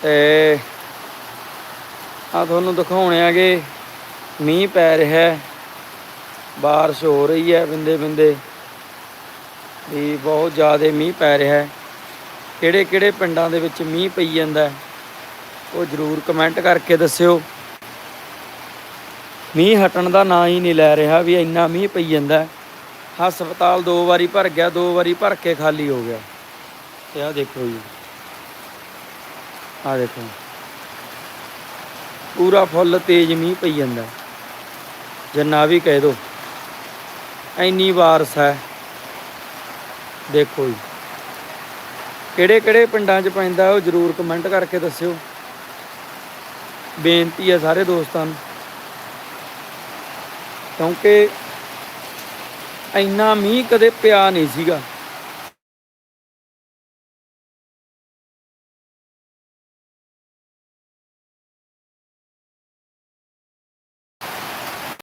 ਤੇ ਆ ਤੁਹਾਨੂੰ ਦਿਖਾਉਣੇ ਆਗੇ, ਮੀਂਹ ਪੈ ਰਿਹਾ ਹੈ, ਬਾਰਿਸ਼ ਹੋ ਰਹੀ ਹੈ ਬਿੰਦੇ ਬਿੰਦੇ, ਵੀ ਬਹੁਤ ਜ਼ਿਆਦਾ ਮੀਂਹ ਪੈ ਰਿਹਾ ਹੈ। ਕਿਹੜੇ ਕਿਹੜੇ ਪਿੰਡਾਂ ਦੇ ਵਿੱਚ ਮੀਂਹ ਪਈ ਜਾਂਦਾ ਹੈ, ਉਹ ਜਰੂਰ ਕਮੈਂਟ ਕਰਕੇ ਦੱਸਿਓ। ਮੀਂਹ ਹਟਣ ਦਾ ਨਾਂ ਹੀ ਨਹੀਂ ਲੈ ਰਿਹਾ ਵੀ ਇੰਨਾ ਮੀਂਹ ਪਈ ਜਾਂਦਾ ਹਸਪਤਾਲ ਦੋ ਵਾਰੀ ਭਰ ਗਿਆ, ਦੋ ਵਾਰੀ ਭਰ ਕੇ ਖਾਲੀ ਹੋ ਗਿਆ। ਤੇ ਆ ਦੇਖੋ ਜੀ। ਆ ਦੇਖੋ। ਪੂਰਾ ਫੁੱਲ ਤੇਜ਼ ਮੀਂਹ ਪਈ ਜਾਂਦਾ। ਹੈ। ਜਿੰਨਾ ਵੀ ਕਹਿ ਦੋ। ਇੰਨੀ ਵਾਰਸ ਹੈ। ਦੇਖੋ ਜੀ। ਕਿਹੜੇ ਕਿਹੜੇ ਪਿੰਡਾਂ 'ਚ ਪੈਂਦਾ ਉਹ ਜਰੂਰ ਕਮੈਂਟ ਕਰਕੇ ਦੱਸਿਓ। ਬੇਨਤੀ ਹੈ ਸਾਰੇ ਦੋਸਤਾਂ ਨੂੰ। ਕਿਉਂਕਿ ਇੰਨਾ ਮੀਂਹ ਕਦੇ ਪਿਆ ਨਹੀਂ ਸੀਗਾ।